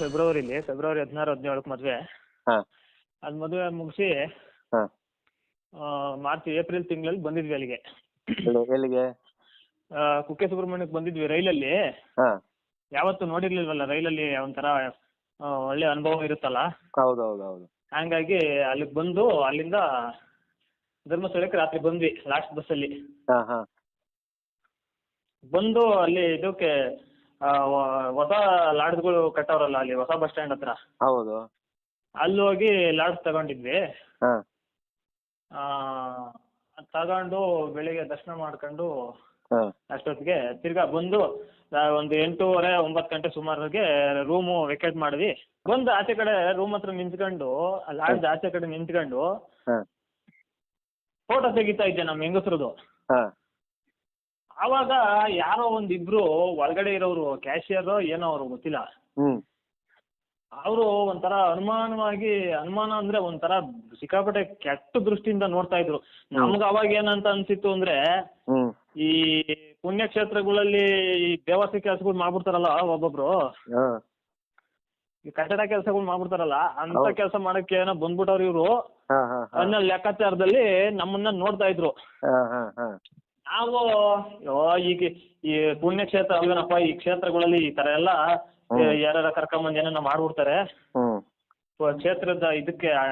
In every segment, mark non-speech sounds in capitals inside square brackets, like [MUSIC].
ಫೆಬ್ರವರಿಲಿ February ಹದಿನಾರು ಹದಿನೇಳಕ್ಕೆ ಮದುವೆ. ಅದ್ ಅದು ಮದುವೆ ಮುಗಿಸಿ ಹಾ. ಮಾರ್ಚ್ ಏಪ್ರಿಲ್ ತಿಂಗಳಲ್ಲಿ ಬಂದಿದ್ವಿ ಅಲ್ಲಿಗೆ. ಎಲ್ಲಿ ಎಲ್ಲಿಗೆ? ಆ, ಕುಕ್ಕೆ ಸುಬ್ರಹ್ಮಣ್ಯಕ್ಕೆ ಬಂದಿದ್ವಿ ರೈಲಲ್ಲಿ. ಹಾ. ಯಾವತ್ತೂ ನೋಡಿರ್ಲಿಲ್ವಲ್ಲ ರೈಲಲ್ಲಿ ಒಂಥರ ಆ, ಒಳ್ಳೆ ಅನುಭವ ಇರುತ್ತಲ್ಲ? ಹೌದು ಹೌದು ಹೌದು ಹಂಗಾಗಿ ಅಲ್ಲಿಗೆ ಬಂದು ಅಲ್ಲಿಂದ ಧರ್ಮಸ್ಥಳಕ್ಕೆ ರಾತ್ರಿ ಬಂದ್ವಿ ಲಾಸ್ಟ್ ಬಸ್ಸಲ್ಲಿ ಹಾ ಹಾ. ಬಂದು ಅಲ್ಲಿ ಇದಕ್ಕೆ ಹೊಸ ಲಾಡ್ಜ್ಗಳು ಕಟ್ಟವ್ರಲ್ಲ ಅಲ್ಲಿ ಹೊಸ ಬಸ್ ಸ್ಟ್ಯಾಂಡ್ ಹತ್ರ. ಹೌದು. ಅಲ್ಲಿ ಹೋಗಿ ಲಾಡ್ಜ್ ತಗೊಂಡಿದ್ವಿ. ಹಾ. ಆ, ಅದ್ ತಗೊಂಡು ಬೆಳಿಗ್ಗೆ ದರ್ಶನ ಮಾಡ್ಕೊಂಡು ಹಾ. ಅಷ್ಟೊತ್ತಿಗೆ ತಿರ್ಗಾ ಬಂದು ಒಂದು ಎಂಟೂವರೆ ಒಂಬತ್ತು ಗಂಟೆ ಸುಮಾರಿಗೆ ರೂಮು ವೆಕೇಟ್ ಮಾಡಿದ್ವಿ. ಬಂದು ಆಚೆ ಕಡೆ ರೂಮ್ ಹತ್ರ ನಿಂತ್ಕೊಂಡು ಲಾಡ್ಜ್ ಆಚೆ ಕಡೆ ನಿಂತ್ಕೊಂಡು ಹಾ. ಫೋಟೋ ತೆಗಿತಾ ಇದ್ದೆ ನಮ್ಮ ಹೆಂಗಸ್ರದ್ದು ಹಾ. ಆವಾಗ ಯಾರೋ ಒಂದಿಬ್ರು ಒಳಗಡೆ ಇರೋರು ಕ್ಯಾಶಿಯರ್ ಏನೋ ಅವರು ಗೊತ್ತಿಲ್ಲ. ಹ್ಮ್. ಅವರು ಒಂಥರ ಅನುಮಾನವಾಗಿ ಅನುಮಾನ ಅಂದ್ರೆ ಒಂಥರ ಸಿಕ್ಕಾಪಟ್ಟೆ ಕೆಟ್ಟ ದೃಷ್ಟಿಯಿಂದ ನೋಡ್ತಾ ಇದ್ರು. ನಮ್ಗ ಅವಾಗ ಏನಂತ ಅನ್ಸಿತ್ತು ಅಂದ್ರೆ ಹ್ಮ್. ಈ ಪುಣ್ಯಕ್ಷೇತ್ರಗಳಲ್ಲಿ ಈ ದೇವಸ್ಥೆ ಕೆಲಸಗಳು ಮಾಡ್ಬಿಡ್ತಾರಲ್ಲ ಒಬ್ಬೊಬ್ರು. ಹಾ. ಈ ಕಟ್ಟಡ ಕೆಲಸಗಳು ಮಾಡ್ಬಿಡ್ತಾರಲ್ಲ ಅಂತ ಹೌದು. ಕೆಲಸ ಮಾಡಕ್ಕೆ ಏನೋ ಬಂದ್ಬಿಟ್ಟವ್ರು ಇವ್ರು. ಹಾ ಹಾ ಹಾ. ಅನ್ನೋ ಲೆಕ್ಕಾಚಾರದಲ್ಲಿ ನಮ್ಮನ್ನ ನೋಡ್ತಾ ಇದ್ರು. ಹಾ ಹಾ ಹಾ. ನಾವು ಅಯ್ಯೋ ಈಗ ಈ ಪುಣ್ಯಕ್ಷೇತ್ರ ಅಲ್ವೇನಪ್ಪ ಈ ಕ್ಷೇತ್ರಗಳಲ್ಲಿ ಈ ತರ ಎಲ್ಲ ಯಾರ ಕರ್ಕೊಂಬಂದ್ ಏನೇನೋ ಮಾಡ್ಬಿಡ್ತಾರೆ. ಹ್ಮ್. ಕ್ಷೇತ್ರದ ಇದಕ್ಕೆ ಆ,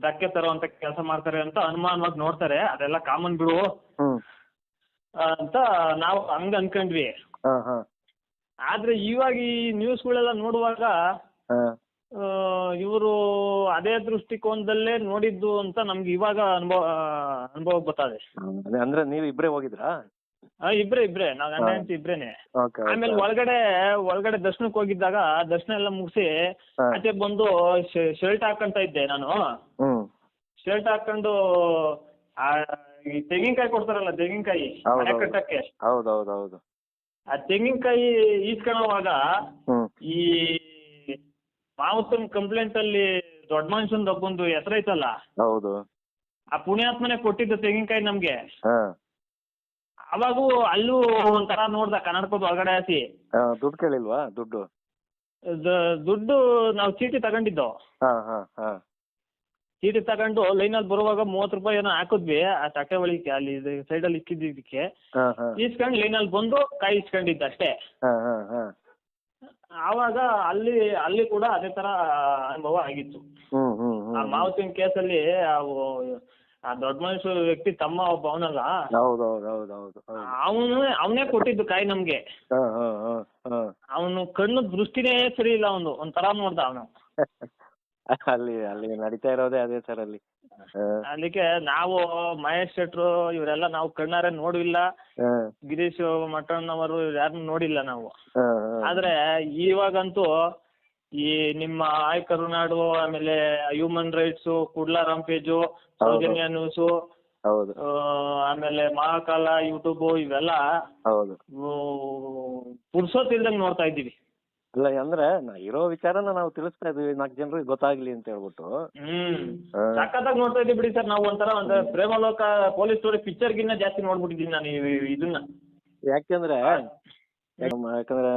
ಧಕ್ಕೆ ತರುವಂತ ಕೆಲಸ ಮಾಡ್ತಾರೆ ಅಂತ ಅನುಮಾನವಾಗಿ ನೋಡ್ತಾರೆ. ಅದೆಲ್ಲ ಕಾಮನ್ ಬಿಡು. ಹ್ಮ್. ಆ, ಅಂತ ನಾವು ಹಂಗ ಅನ್ಕೊಂಡ್ವಿ. ಹಾ ಹಾ. ಆದ್ರೆ ಇವಾಗ ಈ ನ್ಯೂಸ್ಗಳೆಲ್ಲ ನೋಡುವಾಗ ಹಾ. ಇವರು ಅದೇ ದೃಷ್ಟಿಕೋನದಲ್ಲೇ ನೋಡಿದ್ದು ಅಂತ ನಮ್ಗೆ ಇವಾಗ ಅನುಭವ ಅನುಭವ ಗೊತ್ತಾದೆ. ಅದೇ ಅಂದ್ರೆ ನೀವು ಇಬ್ರೇ ಹೋಗಿದ್ರಾ? ಆ, ಇಬ್ರೇ ಇಬ್ರೇ. ನಾವ್ ಅಣ್ಣ ಹೆಂಡತಿ ಇಬ್ರೇನೆ. ಓಕೆ ಆಮೇಲೆ ಒಳಗಡೆ ಒಳಗಡೆ ದರ್ಶನಕ್ಕೆ ಹೋಗಿದ್ದಾಗ ದರ್ಶನ ಎಲ್ಲ ಮುಗಿಸಿ ಮತ್ತೆ ಆಚೆ ಬಂದು ಶರ್ಟ್ ಹಾಕೊಂತ ಇದ್ದೆ ನಾನು. ಹ್ಮ್. ಶರ್ಟ್ ಹಾಕೊಂಡು ಆ, ಈ ತೆಂಗಿನಕಾಯಿ ಕೊಡ್ತಾರಲ್ಲ ತೆಂಗಿನಕಾಯಿ ಹೌದು, ಮನೆ ಹೌದು. ಕಟ್ಟಕ್ಕೆ. ಹೌದು ಹೌದು ಹೌದು ಆ ತೆಂಗಿನಕಾಯಿ ಈಸ್ಕೊಳ್ಳೋವಾಗ ಹ್ಮ್. ಈ ಮಾವತ್ತನ್ ಕಂಪ್ಲೇಂಟ್ ಅಲ್ಲಿ ದೊಡ್ಡ ಮನುಷ್ಯನ್ ಒಬ್ಬಂದು ಹೆಸರೈತಲ್ಲ ಹೌದು. ಆ ಪುಣ್ಯಾತ್ಮನೆ ಕೊಟ್ಟಿದ್ದು ತೆಂಗಿನಕಾಯಿ ನಮ್ಗೆ. ಹಾ. ಅವಾಗೂ ಅಲ್ಲೂ ಒಂಥರ ನೋಡ್ದ ಕನ್ನಡಕದ ಒಳಗಡೆ ಹಾಕಿ. ಹಾ, ದುಡ್ಡು ಕೇಳಿಲ್ವಾ ದುಡ್ಡು? ದ- ದುಡ್ಡು ನಾವು ಚೀಟಿ ತಗೊಂಡಿದ್ದು. ಹಾ ಹಾ ಹಾ. ಚೀಟಿ ತಗೊಂಡು ಲೈನಲ್ಲಿ ಬರುವಾಗ ಮೂವತ್ತು ರೂಪಾಯಿ ಏನೋ ಹಾಕಿದ್ವಿ ಆ ತಟ್ಟೆ ಒಳಗೆ ಅಲ್ಲಿ ಸೈಡಲ್ಲಿ ಇಕ್ಕಿದ್ದಕ್ಕೆ ಹಾ ಹಾ. ಲೈನ್ ಲೈನಲ್ಲಿ ಬಂದು ಕಾಯಿ ಇಸ್ಕೊಂಡಿದ್ದ ಅಷ್ಟೇ. ಹಾ ಹಾ ಹಾ. ಆವಾಗ ಅಲ್ಲಿ ಅಲ್ಲಿ ಕೂಡ ಅದೇ ತರ ಅನುಭವ ಆಗಿತ್ತು. ಆ ಮಾವತಿನ ಕೇಸಲ್ಲಿ ಅವು ಆ ದೊಡ್ಡ ಮನುಷ್ಯ ವ್ಯಕ್ತಿ ತಮ್ಮ ಒಬ್ಬ ಅವನಲ್ಲ? ಅವನು ಅವನೇ ಕೊಟ್ಟಿದ್ದು ಕಾಯಿ ನಮ್ಗೆ. ಅವನು ಕಣ್ಣು ದೃಷ್ಟಿನೇ ಸರಿ ಇಲ್ಲ ಅವನು. ಒಂಥರ ನೋಡ್ದ ಅವನು. [LAUGHS] [LAUGHS] ಅಲ್ಲಿ ಅಲ್ಲಿ ನಡೀತಾ ಇರೋದೇ ಅದೇ ಸರ್ ಅಲ್ಲಿ. ಅದಕ್ಕೆ ನಾವು ಮಹೇಶ್ ಶೆಟ್ರು ಇವರೆಲ್ಲ ನಾವು ಕಣ್ಣಾರೆ ನೋಡಿಲ್ಲ. ಗಿರೀಶ್ ಮಠಣ್ಣವರು ಯಾರನ್ನು ನೋಡಿಲ್ಲ ನಾವು. ಆದ್ರೆ ಇವಾಗಂತೂ ಈ ನಿಮ್ಮ ಆಯ್ ಕರುನಾಡು ಆಮೇಲೆ human rights Kudla rampage Soujanya news ಹೌದು. ಆಮೇಲೆ ಮಹಾಕಾಲ ಯೂಟ್ಯೂಬ್ ಇವೆಲ್ಲ ಹೌದು. ಇಲ್ದಂಗ್ ನೋಡ್ತಾ ಇದ್ದೀವಿ. ಅಲ್ಲ ಅಂದ್ರೆ ನಾ ಇರೋ ವಿಚಾರನ ನಾವು ತಿಳಿಸ್ತಾ ಇದೀವಿ ನಾಲ್ಕು ಜನರಿಗೆ ಗೊತ್ತಾಗ್ಲಿ ಅಂತ ಹೇಳ್ಬಿಟ್ಟು. ಹ್ಮ್. ಸಖತ್ತಾಗಿ ನೋಡ್ತಾ ಇದ್ದೀವಿ ಬಿಡಿ ಸರ್ ನಾವು ಒಂಥರ ಪ್ರೇಮ ಪ್ರೇಮಲೋಕ ಪೊಲೀಸ್ ಸ್ಟೋರಿ ಪಿಕ್ಚರ್ಗಿನ್ನ ಜಾಸ್ತಿ ನೋಡ್ಬಿಟ್ಟಿದ್ದೀನಿ ನಾನು ಈ- ಇದನ್ನ. ಯಾಕೆಂದ್ರೆ ಯಾಕಂದ್ರೆ- ಯಾಕಂದ್ರೆ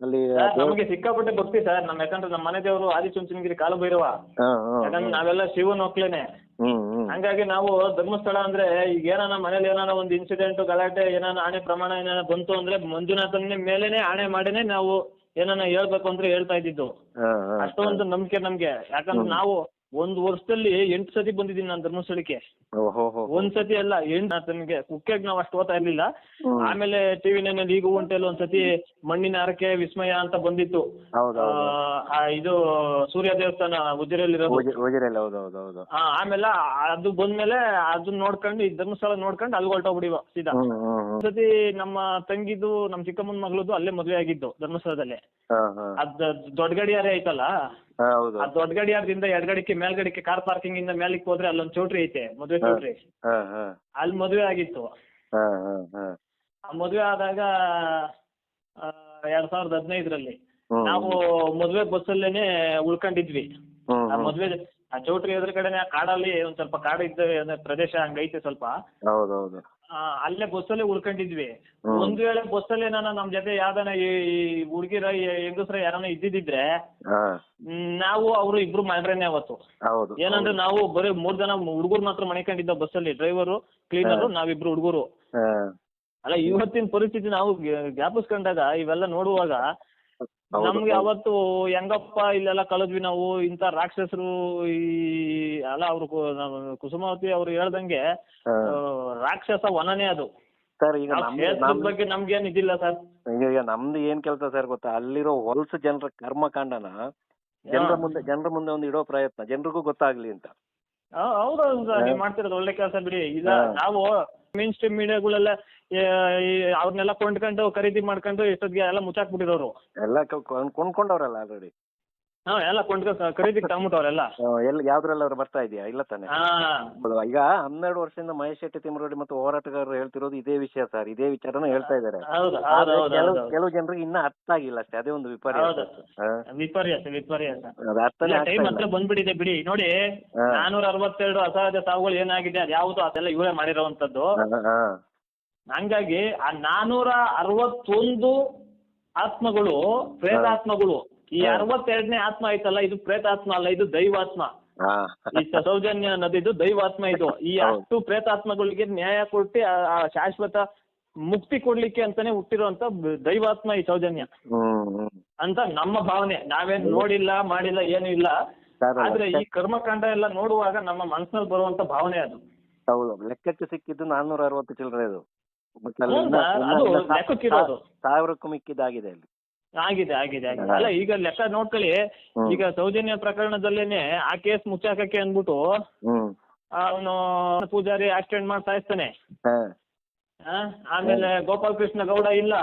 ಅಲ್ಲಿ ಸರ್, ನಮಗೆ ಸಿಕ್ಕಾಪಟ್ಟೆ ಭಕ್ತಿ ಸರ್ ನಮ್ ಯಾಕಂದ್ರೆ ನಮ್ಮ ಮನೆ ದೇವರು ಆದಿಚುಂಚನಗಿರಿ ಚುಂಚನಗಿರಿ ಕಾಲು ಹಾ ಯಾಕಂದ್ರೆ ನಾವೆಲ್ಲ ಶಿವನ ಒಕ್ಲೇನೆ. ಹ್ಮ್ ಹ್ಮ್. ಹಂಗಾಗಿ ನಾವು ಧರ್ಮಸ್ಥಳ ಅಂದ್ರೆ ಈಗ ಏನಾನ ಮನೇಲಿ ಏನಾನ ಒಂದು ಇನ್ಸಿಡೆಂಟ್ ಗಲಾಟೆ ಏನಾನ ಆಣೆ ಪ್ರಮಾಣ ಏನಾನ ಬಂತು ಅಂದ್ರೆ ಮಂಜುನಾಥನ ಮೇಲೆನೆ ಆಣೆ ಮಾಡಿನೇ ನಾವು ಏನಾನ ಹೇಳ್ಬೇಕು ಅಂದ್ರೆ ಹೇಳ್ತಾ ಇದ್ದಿದ್ದು. ಹಾ ಹಾ ಅಷ್ಟೊಂದು ನಂಬಿಕೆ ನಮ್ಗೆ. ಯಾಕಂದ್ರೆ ನಾವು ಒಂದು ವರ್ಷದಲ್ಲಿ ಎಂಟು ಸತಿ ಬಂದಿದ್ದೀನಿ ನಾನು ಧರ್ಮಸ್ಥಳಕ್ಕೆ. ಓಹೋ ಒಂದ್ ಸತಿ ಅಲ್ಲ ಎಂಟು ಆತನಿಗೆ ಕುಕ್ಕೆಗ್ ನಾವ್ ಅಷ್ಟು ಓದ್ತಾ ಇರ್ಲಿಲ್ಲ. ಆಮೇಲೆ ಟಿವಿ ನೈನಲ್ಲಿ ಈಗ ಒಂದ್ ಸತಿ ಮಣ್ಣಿನ ಹರಕೆ ವಿಸ್ಮಯ ಅಂತ ಬಂದಿತ್ತು. ಹೌದು ಆ, ಇದು ಸೂರ್ಯ ದೇವಸ್ಥಾನ ಉಜಿರಲ್ಲಿ ಉಜಿ- ಹೌದು ಹೌದು ಹೌದು. ಆಮೇಲೆ ಅದು ಬಂದ್ಮೇಲೆ ಅದನ್ನ ನೋಡ್ಕೊಂಡು ಈ ಧರ್ಮಸ್ಥಳ ನೋಡ್ಕೊಂಡು ಅಲ್ಲಿ ಹೊರಟೋಗ್ಬಿಡಿವ ಸೀದಾ. ಒಂದ್ ಹ್ಮ್ ಹ್ಮ್. ಒಂದ್ಸತಿ ನಮ್ಮ ತಂಗಿದು ನಮ್ಮ ಚಿಕ್ಕಮ್ಮನ ಮಗಳದು ಅಲ್ಲೇ ಮದುವೆ ಆಗಿದ್ದು ಧರ್ಮಸ್ಥಳದಲ್ಲೇ. ಹಾ ಹಾ. ಅದ್ ದೊಡ್ಡ ಗಡಿಯಾರೆ ಐತಲ್ಲ? ಹೌದು. ಆ ದೊಡ್ಡ ಗಡಿಯಾರದಿಂದ ಎಡಗಡಿಕೆ ಮೇಲ್ಗಡಿಕೆ ಕಾರ್ ಪಾರ್ಕಿಂಗ್ ಇಂದ ಮೇಲಕ್ಕೆ ಹೋದ್ರೆ ಅಲ್ಲೊಂದ್ ಚೌಟ್ರಿ ಐತೆ ಮದುವೆ ಚೌಟ್ರಿ. ಹಾ ಹಾ. ಅಲ್ಲಿ ಮದುವೆ ಆಗಿತ್ತು. ಹಾ ಹಾ ಹಾ. ಆ ಮದುವೆ ಆದಾಗ ಆ, ಎರಡ್ ಸಾವಿರದ ಹದಿನೈದರಲ್ಲಿ ಹ್ಮ್. ನಾವು ಮದುವೆ ಬಸ್ಸಲ್ಲೇನೆ ಉಳ್ಕೊಂಡಿದ್ವಿ. ಹ್ಮ್ ಆ ಹ್ಮ್. ಮದುವೆ ಆ ಚೌಟ್ರಿ ಎದುರುಗಡೆನೆ ಆ ಕಾಡಲ್ಲಿ ಒಂದ್ ಸ್ವಲ್ಪ ಕಾಡು ಇದ್ದ ಪ್ರದೇಶ ಹಂಗೈತೆ ಸ್ವಲ್ಪ. ಹೌದು. ಅಲ್ಲೇ ಬಸ್ಸಲ್ಲೇ ಉಳ್ಕೊಂಡಿದ್ವಿ. ಒಂದ್ ವೇಳೆ ಬಸ್ಸಲ್ಲಿ ನಾನು ನಮ್ ಜೊತೆ ಯಾವ್ದಾನ ಈ ಹುಡುಗಿರ ಹೆಂಗಸ್ರ ಯಾರನ್ನ ಇದ್ದಿದ್ರೆ ನಾವು ಅವ್ರು ಇಬ್ರು ಮಾಡ್ರೇನೆ ಅವತ್ತು. ಹೌದು. ಏನಂದ್ರೆ ನಾವು ಬರೀ ಮೂರ್ ಜನ ಹುಡುಗರು ಮಾತ್ರ ಮಣಿಕೊಂಡಿದ್ದ ಬಸ್ಸಲ್ಲಿ ಡ್ರೈವರು ಕ್ಲೀನರು ನಾವಿಬ್ರು ಹುಡುಗರು. ಅಲ್ಲ ಇವತ್ತಿನ ಪರಿಸ್ಥಿತಿ ನಾವು ಜ್ಞಾ- ಜ್ಞಾಪಿಸ್ಕೊಂಡಾಗ ಇವೆಲ್ಲ ನೋಡುವಾಗ ನಮ್ಗೆ ಅವತ್ತು ಹೆಂಗಪ್ಪ ಇಲ್ಲೆಲ್ಲ ಕಳೆದ್ವಿ ನಾವು ಇಂತ ರಾಕ್ಷಸರು ಈ ಅಲ್ಲ ಅವ್ರು ಕು- ನಮ್ಮ ಕುಸುಮಾವತಿ ಅವ್ರು ಹೇಳ್ದಂಗೆ. ರಾಕ್ಷಸ ವನನೇ ಅದು. ಸರ್ ಈಗ ಬಗ್ಗೆ ನಮ್ದು ಕ್ಷೇತ್ರದ ನಮ್ದು ಬಗ್ಗೆ ನಮ್ಗೇನ್ ಇದಿಲ್ಲ ಸರ್. ಈಗ ಈಗ ನಮ್ದು ಏನ್ ಕೆಲಸ ಸರ್ ಗೊತ್ತಾ? ಅಲ್ಲಿರೋ ಹೊಲಸು ಜನರ ಕರ್ಮಕಾಂಡನ ಜನರ ಮುಂದೆ ಜನರ ಮುಂದೆ ಒಂದು ಇಡೋ ಪ್ರಯತ್ನ. ಜನರಿಗೂ ಗೊತ್ತಾಗ್ಲಿ ಅಂತ. ಹೌದೌದು ಸರ್ ನೀವು ಮಾಡ್ತಿರೋದು ಒಳ್ಳೆ ಕೆಲಸ ಬಿಡಿ. ಈಗ ನಾವು ಮೇನ್ ಸ್ಟ್ರೀಮ್ ಮೀಡಿಯಾಗಳೆಲ್ಲ ಅವ್ರನ್ನೆಲ್ಲ ಕೊಂಡ್ಕೊಂಡು ಖರೀದಿ ಮಾಡ್ಕೊಂಡು ಎಷ್ಟೊತ್ತಿಗೆ ಎಲ್ಲ ಮುಚ್ಚಾಕ್ಬಿಟ್ಟಿರೋರು. ಎಲ್ಲ ಕೊಂಡ್ಕೊಂಡವ್ರಲ್ಲ ಆಲ್ರೆಡಿ ಹಾ ಎಲ್ಲ ಕೊಂಡ್ಕೊಂಡು ಖರೀದಿಗೆ ತಗೊಂಬಿಟ್ಟವ್ರೆಲ್ಲ ಎಲ್ಲಿ ಯಾವ್ದ್ರಲ್ಲಿ ಅವ್ರು ಬರ್ತಾ ಇದೆಯಾ? ಇಲ್ಲ ತಾನೆ. ಹೌದು. ಈಗ ಹನ್ನೆರಡು ವರ್ಷದಿಂದ ಮಹೇಶ್ ಶೆಟ್ಟಿ ತಿಮ್ಮರೊಡ್ಡಿ ಮತ್ತು ಹೋರಾಟಗಾರರು ಹೇಳ್ತಿರೋದು ಇದೇ ವಿಷಯ ಸರ್. ಇದೇ ವಿಚಾರನ ಹೇಳ್ತಾ ಇದ್ದಾರೆ. ಹೌದು ಹೌದು ಹೌದು ಕೆಲವು ಹೌದು. ಕೆಲವು ಜನರಿಗೆ ಇನ್ನ ಅರ್ಥ ಆಗಿಲ್ಲ ಅಷ್ಟೇ ಅದೇ ಒಂದು ವಿಪರ್ಯಾಸ. ಹೌದು. ಹಾ. ವಿಪರ್ಯಾಸ ವಿಪರ್ಯಾಸ. ಅದು ಅರ್ಥನೇ ಆಗ್ತಾ ಟೈಮ್ ಇಲ್ಲ. ಬಂದ್ಬಿಟ್ಟಿದೆ ಬಿಡಿ. ನೋಡಿ ಹಾ. ನಾನೂರ ಅರವತ್ತೆರಡು ಅಸಹಜ ಸಾವುಗಳು ಏನಾಗಿದೆ ಅದ್ಯಾವುದು ಅದೆಲ್ಲ ಇವರೇ ಮಾಡಿರೋವಂಥದ್ದು. ಹಾ, ಹಾ. ಹಂಗಾಗಿ ಆ ನಾನೂರ ಅರವತ್ತೊಂದು ಆತ್ಮಗಳು ಪ್ರೇತಾತ್ಮಗಳು ಈ. ಅರವತ್ತೆರಡನೇ ಆತ್ಮ ಐತಲ್ಲ ಇದು ಪ್ರೇತಾತ್ಮ ಅಲ್ಲ ಇದು ದೈವಾತ್ಮ. ಈ ಸೌಜನ್ಯ ಅನ್ನೋದಿದು ದೈವಾತ್ಮ ಇದು [LAUGHS] ಈ. ಅಷ್ಟು ಪ್ರೇತಾತ್ಮಗಳಿಗೆ ನ್ಯಾಯ ಕೊಟ್ಟು ಆ- ಶಾಶ್ವತ ಮುಕ್ತಿ ಕೊಡ್ಲಿಕ್ಕೆ ಅಂತಾನೆ ಹುಟ್ಟಿರುವಂತ ದೈವಾತ್ಮ ಈ ಸೌಜನ್ಯ. ಅಂತ ನಮ್ಮ ಭಾವನೆ ನಾವೇನ್ ನೋಡಿಲ್ಲ ಮಾಡಿಲ್ಲ ಏನು ಇಲ್ಲ ಆದ್ರೆ ಈ ಕರ್ಮಕಾಂಡ ಎಲ್ಲ ನೋಡುವಾಗ ನಮ್ಮ ಮನಸ್ಸಿನಲ್ಲಿ ಬರುವಂತ ಭಾವನೆ ಅದು ಹೌದು ಲೆಕ್ಕಕ್ಕೆ ಸಿಕ್ಕಿದ್ದು ನಾನ್ನೂರ ಅರವತ್ತು ಚಿಲ್ಲರೆ ಅದು. ಸಾವಿರಕ್ಕೂ ಮಿಕ್ಕಿದಾಗಿದೆ ಅಲ್ಲಿ ಆಗಿದೆ ಆಗಿದೆ ಆಗಿದೆ. ಅಲ್ಲ ಈಗ ಲೆಕ್ಕ ನೋಡ್ಕೊಳ್ಳಿ. ಈಗ ಸೌಜನ್ಯ ಪ್ರಕರಣದಲ್ಲೇನೆ ಆ ಕೇಸ್ ಮುಚ್ಚಾಕಕ್ಕೆ ಅಂದ್ಬಿಟ್ಟು ಹ್ಮ್. ಅವನು ಪೂಜಾರಿ ಆಕ್ಸಿಡೆಂಟ್ ಮಾಡ್ತಾ ಇರ್ತಾನೆ ಆ? ಆಮೇಲೆ ಗೋಪಾಲ್ ಕೃಷ್ಣ ಗೌಡ ಇಲ್ಲ.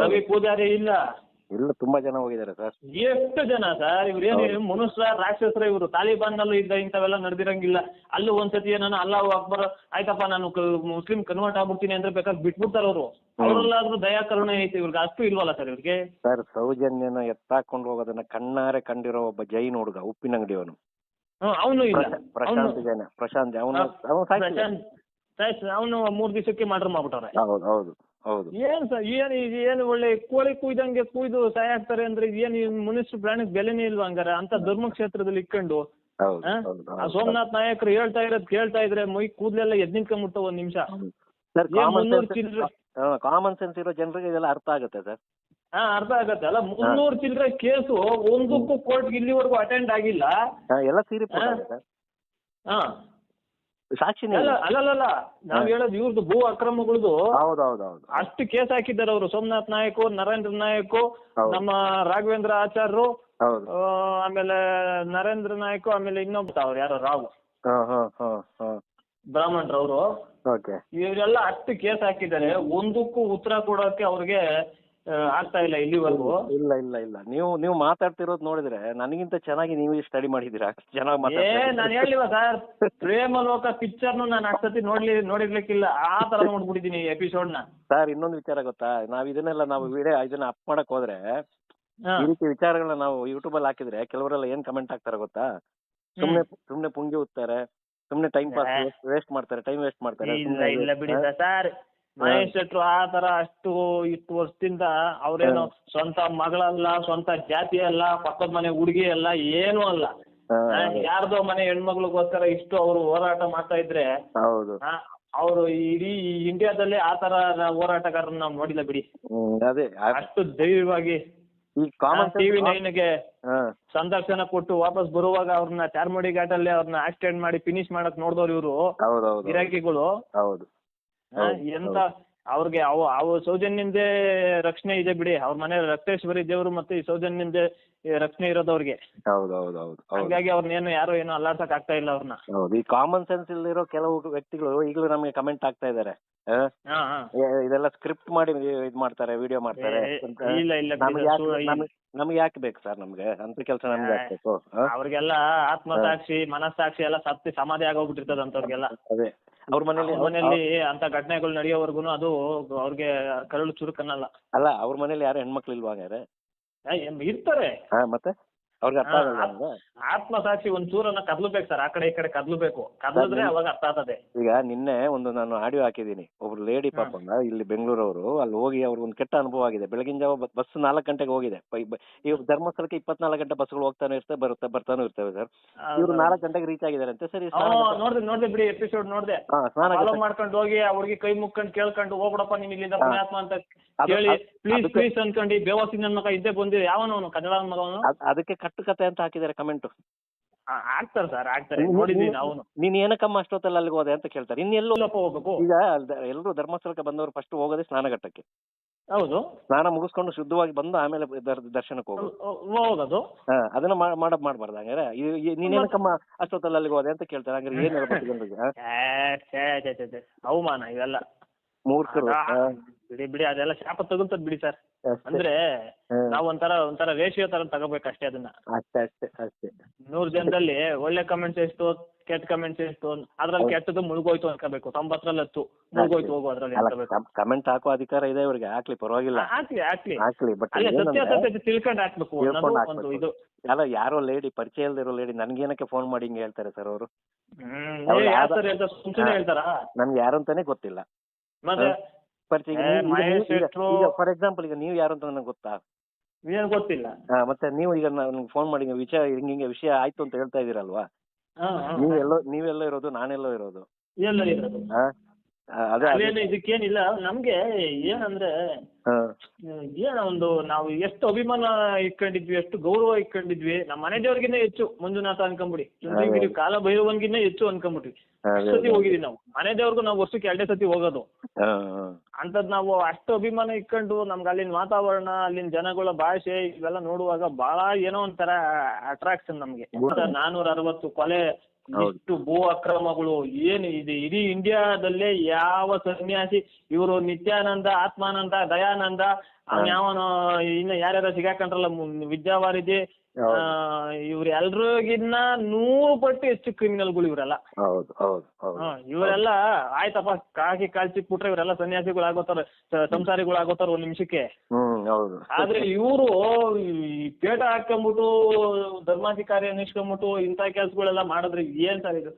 ರವಿ ಪೂಜಾರಿ ಇಲ್ಲ. ಇಲ್ಲ ತುಂಬಾ ಜನ ಹೋಗಿದ್ದಾರೆ ಸರ್. ಎಷ್ಟು ಜನ ಸರ್? ಇವ್ರೇನು. ಮನುಷ್ಯ ರಾಕ್ಷಸರ ಇವರು ತಾಲಿಬಾನ್ ನಲ್ಲೂ ಇದ್ದ ಇಂಥವೆಲ್ಲ ನಡೆದಿರಂಗಿಲ್ಲ. ಅಲ್ಲೂ ಒಂದ್ಸತಿ ನಾನು ಅಲ್ಲಾಹು ಅಕ್ಬರ್ ಆಯ್ತಪ್ಪ ನಾನು ಮುಸ್ಲಿಂ ಕನ್ವರ್ಟ್ ಆಗ್ಬಿಡ್ತೀನಿ ಅಂದ್ರೆ ಬೇಕಾದ್ರೆ ಬಿಟ್ಬಿಡ್ತಾರ ಅವರು. ಅವರಲ್ಲಾದ್ರೂ ದಯಾ ಕರುಣೆ ಐತಿ ಇವ್ರಿಗೆ ಅಷ್ಟು ಇಲ್ವಲ್ಲ ಸರ್ ಇವ್ರಿಗೆ? ಸರ್ ಸೌಜನ್ಯನ ಎತ್ತಾಕೊಂಡು ಹೋಗೋದನ್ನ ಕಣ್ಣಾರೆ ಕಂಡಿರೋ ಒಬ್ಬ ಜೈನ್ ಹುಡುಗ ಉಪ್ಪಿನಂಗಡಿಯವನು ಹ್ಮ್ ಅವನು ಇಲ್ಲ. ಪ್ರಶಾಂತ್ ಜೈನ ಪ್ರಶಾಂತ್ ಅವನು ಅವನು ಮೂರ್ ದಿವಸಕ್ಕೆ ಮರ್ಡರ್ ಮಾಡ್ಬಿಟ್ಟವ್ರೆ ಹೌದು ಹೌದು. ಹೌದು. ಏನ್ ಸರ್ ಏನ್ ಈಗ ಏನು ಒಳ್ಳೆ ಕೋಳಿ ಕುಯ್ದಂಗೆ ಕುಯ್ದು ಸಹಾಯ ಆಗ್ತಾರೆ ಅಂದ್ರೆ ಏನ್ ಈ ಮನುಷ್ಯ ಪ್ರಾಣಿಗೆ ಬೆಲೆನೇ ಇಲ್ವಾ ಹಂಗಾರೆ? ಅಂತ ಧರ್ಮಕ್ಷೇತ್ರದಲ್ಲಿ ಇಟ್ಕೊಂಡು ಹೌದು ಆ? ಹೌದು ಆ ಸೋಮನಾಥ್ ನಾಯಕರು ಹೇಳ್ತಾ ಇರೋದ್ ಕೇಳ್ತಾ ಇದ್ರೆ ಮೈ ಕೂದ್ಲೆಲ್ಲ ಎದ್ ನಿಂತ್ಕೊಂಡ್ಬಿಡ್ತಾವ ಒಂದ್ ನಿಮಿಷ. ಸರ್ ಏನ್ ಕಾಮನ್ ಮುನ್ನೂರು ಸೆನ್ಸ್ ಕಾಮನ್ ಸೆನ್ಸ್ ಇರೋ ಜನರಿಗೆ ಇದೆಲ್ಲ ಅರ್ಥ ಆಗುತ್ತೆ ಸರ್. ಹಾ ಅರ್ಥ ಆಗತ್ತೆ. ಅಲ್ಲ ಮುನ್ನೂರು ಚಿಲ್ಲರೆ ಕೇಸು ಒಂದಕ್ಕೂ ಕೋರ್ಟ್ ಇಲ್ಲಿವರೆಗೂ ಅಟೆಂಡ್ ಆಗಿಲ್ಲ. ಎಲ್ಲ ಸರ್. ಹಾ. ಸಾಕ್ಷಿನೇ ಅಲ್ಲ ಇಲ್ಲ. ಅಲ್ಲಲ್ಲ ನಾವ್ ಹೇಳೋದು ಇವ್ರದ್ದು ಭೂ ಅಕ್ರಮಗಳದು ಹೌದು ಹೌದು ಹೌದು ಅಷ್ಟು ಕೇಸ್ ಹಾಕಿದ್ದಾರೆ ಅವರು. ಸೋಮನಾಥ್ ನಾಯಕ್ ನರೇಂದ್ರ ನಾಯಕ್ ಹೌದು. ನಮ್ಮ ರಾಘವೇಂದ್ರ ಆಚಾರ್ಯರು ಹೌದು. ಆ, ಆಮೇಲೆ ನರೇಂದ್ರ ನಾಯಕ್ ಆಮೇಲೆ ಇನ್ನೊಬ್ಬ ಅವ್ರು ಯಾರೋ ರಾವ್ ಹಾ ಹಾ ಹಾ ಹಾ. ಬ್ರಾಹ್ಮಣರವರು ಓಕೆ. ಇವರೆಲ್ಲ ಅಷ್ಟು ಕೇಸ್ ಹಾಕಿದ್ದಾರೆ. ಒಂದಕ್ಕೂ ಉತ್ತರ ಕೊಡೋಕೆ ಅವ್ರಿಗೆ ಆಗ್ತಾ ಇಲ್ಲ ಇಲ್ಲಿವರೆಗೂ ಇಲ್ಲ ಇಲ್ಲ ಇಲ್ಲ. ನೀವು ನೀವು ಮಾತಾಡ್ತಿರೋದು ನೋಡಿದ್ರೆ ನನಗಿಂತ ಚೆನ್ನಾಗಿ ನೀವು ಸ್ಟಡಿ ಮಾಡಿದೀರಾ ಚೆನ್ನಾಗಿ ಏ ನಾನು ಹೇಳಿವ ಸರ್? ಪ್ರೇಮ ಲೋಕ ಪಿಕ್ಚರ್ನು ನಾನು ಅಷ್ಟೊತ್ತಿ ನೋಡ್ಲಿ ನೋಡಿರ್ಲಿಕ್ಕಿಲ್ಲ. ಆ ತರ [LAUGHS] ನೋಡ್ಬಿಟ್ಟಿದೀನಿ ಎಪಿಸೋಡ್ನ. ಸರ್ ಇನ್ನೊಂದು ವಿಚಾರ ಗೊತ್ತಾ? ನಾವ್ ಇದನ್ನೆಲ್ಲ ನಾವು ವಿಡಿಯೋ ಇದನ್ನ ಅಪ್ ಮಾಡಕ್ ಹೋದ್ರೆ ಈ ರೀತಿ ವಿಚಾರಗಳನ್ನ ನಾವು ಯೂಟ್ಯೂಬ್ ಅಲ್ಲಿ ಹಾಕಿದ್ರೆ ಕೆಲವರೆಲ್ಲ ಏನ್ ಕಮೆಂಟ್ ಹಾಕ್ತಾರೆ ಗೊತ್ತಾ? ಸುಮ್ನೆ ಸುಮ್ನೆ ಪುಂಗಿ ಉತ್ತಾರೆ ಸುಮ್ನೆ ಟೈಮ್ ಪಾಸ್ ವೇಸ್ಟ್ ಮಾಡ್ತಾರೆ ಟೈಮ್ ವೇಸ್ಟ್ ಮಾಡ್ತಾರೆ ಇಲ್ಲ ಇಲ್ಲ ಬಿಡಿ ಸರ್. ಮಹೇಶ್ ಶೆಟ್ರು ಆ ತರ ಅಷ್ಟು ಇಷ್ಟು ವರ್ಷದಿಂದ ಅವ್ರೇನು ಸ್ವಂತ ಮಗಳಲ್ಲ ಸ್ವಂತ ಜಾತಿ ಅಲ್ಲ ಪಕ್ಕದ ಮನೆ ಹುಡುಗಿ ಅಲ್ಲ ಏನೂ ಅಲ್ಲ. ಯಾರ್ದೋ ಮನೆ ಹೆಣ್ಮಕ್ಳಿಗೋಸ್ಕರ ಇಷ್ಟು ಅವರು ಹೋರಾಟ ಮಾಡ್ತಾ ಇದ್ರೆ ಹೌದು. ಅವರು ಇಡೀ ಇಂಡಿಯಾದಲ್ಲಿ ಆ ತರ ಹೋರಾಟಗಾರರನ್ನ ನಾವು ನೋಡಿಲ್ಲ ಬಿಡಿ. ಅದೇ ಅಷ್ಟು ಧೈರ್ಯವಾಗಿ ಟಿವಿ ನೈನ್ಗೆ ಸಂದರ್ಶನ ಕೊಟ್ಟು ವಾಪಸ್ ಬರುವಾಗ ಅವ್ರನ್ನ ಚಾರ್ಮಡಿ ಅಲ್ಲಿ ಅವ್ರನ್ನ ಆಕ್ಸಿಡೆಂಟ್ ಮಾಡಿ ಫಿನಿಶ್ ಮಾಡಕ್ ನೋಡಿದವ್ರು ಇವರು ಗಿರಾಕಿಗಳು ಹೌದು, ಎಂತ ಅವ್ರಿಗೆ ಅವು ಅವು ಸೌಜನ್ಯಂದೇ ರಕ್ಷಣೆ ಇದೆ ಬಿಡಿ. ಅವ್ರ ಮನೆ ರಕ್ತೇಶ್ವರಿ ದೇವರು ಮತ್ತೆ ಈ ಸೌಜನ್ಯಂದೇ ರಕ್ಷಣೆ ಇರೋದು ಅವ್ರಿಗೆ. ಹೌದು ಹೌದು ಹೌದು ಹೌದು. ಹಂಗಾಗಿ ಅವ್ರನ್ನೇನು ಯಾರು ಏನು ಅಲ್ಲಾಡ್ಸಕ್ ಆಗ್ತಾ ಇಲ್ಲ ಅವ್ರನ್ನ ಹೌದು ಈ ಕಾಮನ್ ಸೆನ್ಸ್ ಇಲ್ಲಿರೋ ಕೆಲವು ವ್ಯಕ್ತಿಗಳು ಈಗಲೂ ನಮಗೆ ಕಮೆಂಟ್ ಆಗ್ತಾ ಏ- ಇದೆಲ್ಲ ಸ್ಕ್ರಿಪ್ಟ್ ಮಾಡಿ ಇದ್ ಮಾಡ್ತಾರೆ ವಿಡಿಯೋ ಮಾಡ್ತಾರೆ. ಇಲ್ಲ, ಇಲ್ಲ ನಮ್ಗೆ ಯಾಕೆ ಬೇಕು ಸರ್ ನಮ್ಗೆ? ಅಂತ ಕೆಲಸ ನಮ್ಗೆ ಆಗ್ಬೇಕು? ಅವ್ರಿಗೆಲ್ಲ ಆತ್ಮಸಾಕ್ಷಿ ಮನಸ್ಸಾಕ್ಷಿ ಎಲ್ಲ ಸತ್ತಿ ಸಮಾಧಿ ಆಗೋಗ್ಬಿಟ್ಟಿರ್ತದ ಅಂತವ್ರಿಗೆಲ್ಲ ಅದೇ. ಅವ್ರ ಮನೇಲಿ ಅವ್ರ ಮನೆಯಲ್ಲಿ ಅಂತ ಘಟನೆಗಳು ನಡೆಯೋವರೆಗೂ ಅದು ಅವ್ರಿಗೆ ಕರಳು ಚುರುಕನ್ನಲ್ಲ. ಅಲ್ಲ ಅವ್ರ ಮನೇಲಿ ಯಾರು ಹೆಣ್ಮಕ್ಳು ಇಲ್ವಾ ಹಾಗಾದ್ರೆ? ಏ, ಇರ್ತಾರೆ. ಹಾ ಮತ್ತೆ? ಅವ್ರಿಗೆ ಅರ್ಥ ಆಗಲ್ಲ ಆತ್ಮ ಸಾಕ್ಷಿ ಆತ್ಮಸಾಕ್ಷಿ ಒಂದ್ ಚೂರನ್ನ ಕದ್ಲಬೇಕು ಸರ್ ಆ ಕಡೆ ಈ ಕಡೆ ಕದ್ಲಬೇಕು. ಕದ್ಲಿದ್ರೆ ಅವಾಗ ಅರ್ಥ ಆತದೆ ಈಗ ನಿನ್ನೆ ಒಂದು ನಾನು ಆಡಿಯೋ ಹಾಕಿದ್ದೀನಿ. ಒಬ್ರು ಲೇಡಿ ಪಾಪ ಇಲ್ಲಿ ಬೆಂಗಳೂರವರು ಅಲ್ಲಿ ಹೋಗಿ ಅವ್ರಿಗೆ ಒಂದು ಕೆಟ್ಟ ಅನುಭವ ಆಗಿದೆ. ಬೆಳಗಿನ ಜಾವ ಬಸ್ ನಾಲ್ಕು ಗಂಟೆಗೆ ಹೋಗಿದೆ. ಬೈ- ಬೈ- ಈ ಧರ್ಮಸ್ಥಳಕ್ಕೆ ಇಪ್ಪತ್ನಾಲ್ಕು ಗಂಟೆ ಬಸ್ಗಳು ಹೋಗ್ತಾನೆ ಇರ್ತವೆ ಬರುತ್ತೆ ಬರ್ತಾನೆ ಇರ್ತವೆ ಸರ್ ಇವ್ರು ನಾಲ್ಕು ಗಂಟೆಗೆ ರೀಚ್ ಆಗಿದ್ದಾರೆ ಅಂತ ಸರಿ ಸ್ನಾನ ಮಾಡ್ತಾ- ನೋಡ್ದೆ ನೋಡ್ದೆ ಬಿಡಿ ಎಪಿಸೋಡ್ ನೋಡ್ದೆ. ಹಾ ಸ್ನಾನ ಫಾಲೋ ಮಾಡ್ಕೊಂಡು ಹೋಗಿ ಅವ್ರಿಗೆ ಹುಡುಗಿ ಕೈ ಮುಕ್ಕೊಂಡು ಕೇಳ್ಕೊಂಡು ಹೋಗ್ಬಿಡಪ್ಪ ನಿಮ್ಗೆ ಇಲ್ಲಿಂದ. ಪುಣ್ಯಾತ್ಮ ಅಂತ ಕೇಳಿ ಪ್ಲೀಸ್ ಅದಕ್ಕೆ- ಪ್ಲೀಸ್ ಅನ್ಕೊಂಡು ಮಗ ಇದ್ದೇ ಬಂದಿದೆ. ಯಾವನವನು ಕನ್ನಡ ಮಗವನು? ಅದ್- ಅದಕ್ಕೆ ಕಟ್ಟು ಕತೆ ಅಂತ ಹಾಕಿದ್ದಾರೆ ಕಮೆಂಟ್. ಆಗ್ತಾರೆ ಸರ್ ಆಗ್ತಾರೆ ನೋಡಿದೀನಿ ಅವನು. ನೀನ್ ಏನಕ್ಕಮ್ಮ ಅಷ್ಟೊತ್ತಲ್ಲಿ ಅಲ್ಲಿಗೆ ಹೋದೆ ಅಂತ ಕೇಳ್ತಾರೆ. ಇನ್ನೆಲ್ಲೂ ಎಲ್ಲಪ್ಪ ಹೋಗ್ಬೇಕು? ಈಗ ಎಲ್ಲರೂ ಧರ್ಮಸ್ಥಳಕ್ಕೆ ಬಂದವರು ಫಸ್ಟ್ ಹೋಗೋದೇ ಸ್ನಾನಘಟ್ಟಕ್ಕೆ. ಹೌದು. ಸ್ನಾನ ಮುಗಿಸ್ಕೊಂಡು ಶುದ್ಧವಾಗಿ ಬಂದು ಆಮೇಲೆ ದರ್- ದರ್ಶನಕ್ಕೆ ಹೋಗೋದು. ಹೋಗೋದು? ಹಾ ಅದನ್ನ ಮಾ- ಮಾಡ ಮಾಡ್ಬಾರ್ದು ಹಂಗಾರೆ. ಇದು ಈ- ನೀನ್ ಏನಕ್ಕಮ್ಮ ಅಷ್ಟೊತ್ತಲ್ಲಿ ಅಲ್ಲಿಗೆ ಹೋದೆ ಅಂತ ಕೇಳ್ತಾರೆ. ಹಂಗಾರೆ ಏನ್ ಹೇಳ್ಬೇಕು ಜನರಿಗೆ ಆ? ಏ, ಛೇ, ಛೇ, ಛೇ, ಛೇ. ಅವಮಾನ ಇವೆಲ್ಲ. ಮೂರ್ಖರು. ಬಿಡಿ ಬಿಡಿ ಅದೆಲ್ಲ ಶಾಪ ತಗೊಂತದ್ ಬಿಡಿ ಸರ್. ಅಂದ್ರೆ. ನಾವ್ ಒಂಥರ ಒಂಥರ ರೇಷಿಯೋ ತರ ತಗೋಬೇಕು ಅಷ್ಟೇ ಅದನ್ನ. ಅಷ್ಟೇ ಅಷ್ಟೇ ಅಷ್ಟೇ. ನೂರ್ ಜನದಲ್ಲಿ ಒಳ್ಳೆ ಕಮೆಂಟ್ಸ್ ಎಷ್ಟು ಕೆಟ್ಟ ಕಮೆಂಟ್ಸ್ ಎಷ್ಟು ಅದ್ರಲ್ಲಿ ಕೆಟ್ಟದ್ದು ಮುಳುಗೋಯ್ತು ಅನ್ಕೋಬೇಕು. ತೊಂಬತ್ತರಲ್ಲಿ ಹತ್ತು ಮುಳುಗೋಯ್ತು ಹೋಗು ಅದ್ರಲ್ಲಿ ಕಮೆಂಟ್ ಹಾಕೋ ಅಧಿಕಾರ ಇದೆ ಇವ್ರಿಗೆ. ಹಾಕ್ಲಿ ಪರವಾಗಿಲ್ಲ. ಹಾಕ್ಲಿ ಹಾಕ್ಲಿ. ಹಾಕ್ಲಿ ಬಟ್ ತಿಳ್ಕೊಂಡು ಹಾಕ್ಬೇಕು. ಒಂದು ಇದು. ಅಲ್ಲ ಯಾರೋ ಲೇಡಿ ಪರಿಚಯ ಇಲ್ದಿರೋ ಲೇಡಿ ನನ್ಗೇನಕ್ಕೆ ಫೋನ್ ಮಾಡಿ ಹಿಂಗ್ ಹೇಳ್ತಾರೆ ಸರ್ ಅವರು? ನನ್ಗೆ ಯಾರು ಅಂತಾನೆ ಗೊತ್ತಿಲ್ಲ. ಫಾರ್ ಎಕ್ಸಾಂಪಲ್ ಈಗ ನೀವು ಯಾರು ಅಂತ ನನಗೆ ಗೊತ್ತಾ? ಏನ್ ಗೊತ್ತಿಲ್ಲ. ಹಾ, ಮತ್ತೆ ನೀವು ಈಗ ನನಗೆ ಫೋನ್ ಮಾಡಿ ವಿಷಯ ಹಿಂಗೆ ಹಿಂಗೆ ವಿಷಯ ಆಯ್ತು ಅಂತ ಹೇಳ್ತಾ ಇದೀರಲ್ವಾ? ನೀವೆಲ್ಲೋ ನೀವೆಲ್ಲೋ ಇರೋದು ನಾನೆಲ್ಲೋ ಇರೋದು. ಹಾ? ಆ, ಅದೇ ಅದೇ. ಅಲ್ಲೇನು ಇದಕ್ಕೇನಿಲ್ಲ. ನಮ್ಗೆ ಏನಂದ್ರೆ ಏನೋ ಒಂದು ನಾವು ಎಷ್ಟು ಅಭಿಮಾನ ಇಟ್ಕೊಂಡಿದ್ವಿ ಎಷ್ಟು ಗೌರವ ಇಟ್ಕೊಂಡಿದ್ವಿ ನಮ್ಮ ಮನೆ ದೇವ್ರಿಗಿನ್ನ ಹೆಚ್ಚು. ಮಂಜುನಾಥ ಅನ್ಕೊಂಬಿಡಿ. ಚಂದ್ರಗಿರಿ ಕಾಲ ಭೈರವನ್ಗಿನ್ನ ಹೆಚ್ಚು ಅನ್ಕೊಂಬಿಟ್ವಿ. ಸತಿ ಹೋಗಿದ್ವಿ ನಾವು. ಮನೆ ದೇವ್ರಿಗೂ ನಾವು ವರ್ಷಕ್ಕೆ ಎರಡೇ ಸತಿ ಹೋಗೋದು. ಅಂತದ್ ನಾವು ಅಷ್ಟು ಅಭಿಮಾನ ಇಟ್ಕೊಂಡು ನಮ್ಗೆ ಅಲ್ಲಿನ ವಾತಾವರಣ ಅಲ್ಲಿನ ಜನಗಳ ಭಾಷೆ ಇವೆಲ್ಲ ನೋಡುವಾಗ ಬಹಳ ಏನೋ ಒಂಥರ ಅಟ್ರಾಕ್ಷನ್ ನಮ್ಗೆ. ನಾನೂರ ಅರವತ್ತು ಕೊಲೆ. ಇಷ್ಟು ಭೂ ಅಕ್ರಮಗಳು ಏನು ಇದು? ಇಡೀ ಇಂಡಿಯಾದಲ್ಲೇ ಯಾವ ಸನ್ಯಾಸಿ ಇವರು ನಿತ್ಯಾನಂದ ಆತ್ಮಾನಂದ ದಯಾನಂದ ಅವ್ನ್ ಯಾವನೋ ಇನ್ನ ಯಾರ್ಯಾರ ಸಿಗಾಕೊಂಡ್ರಲ್ಲ ವಿದ್ಯಾವಾರಿಧಿ ಹೌದು. ಇವ್ರ ಎಲ್ರಿಗಿನ್ನ ನೂರು ಪಟ್ಟು ಹೆಚ್ಚು ಕ್ರಿಮಿನಲ್ಗಳು ಇವರೆಲ್ಲ. ಹೌದು ಹೌದು ಹೌದು. ಇವರೆಲ್ಲ ಆಯ್ತಪ್ಪ ಕಾಕಿ ಇವರೆಲ್ಲ ಸನ್ಯಾಸಿಗಳು ಸಂಸಾರಿಗಳಾಗೋತಾರ ಸಂಸಾರಿಗಳು ಆಗೋತಾರ ಒಂದ್ ನಿಮಿಷಕ್ಕೆ. ಆದ್ರೆ ಇವರು ಪೇಟ ಹಾಕೊಂಡ್ಬಿಟ್ಟು ಧರ್ಮಾಧಿಕಾರಿ ಅನ್ನಿಸ್ಕೊಂಡ್ಬಿಟ್ಟು ಇಂಥ ಕೆಲ್ಸಗಳೆಲ್ಲ ಮಾಡಿದ್ರೆ ಏನ್ ಸರ್ ಇದು?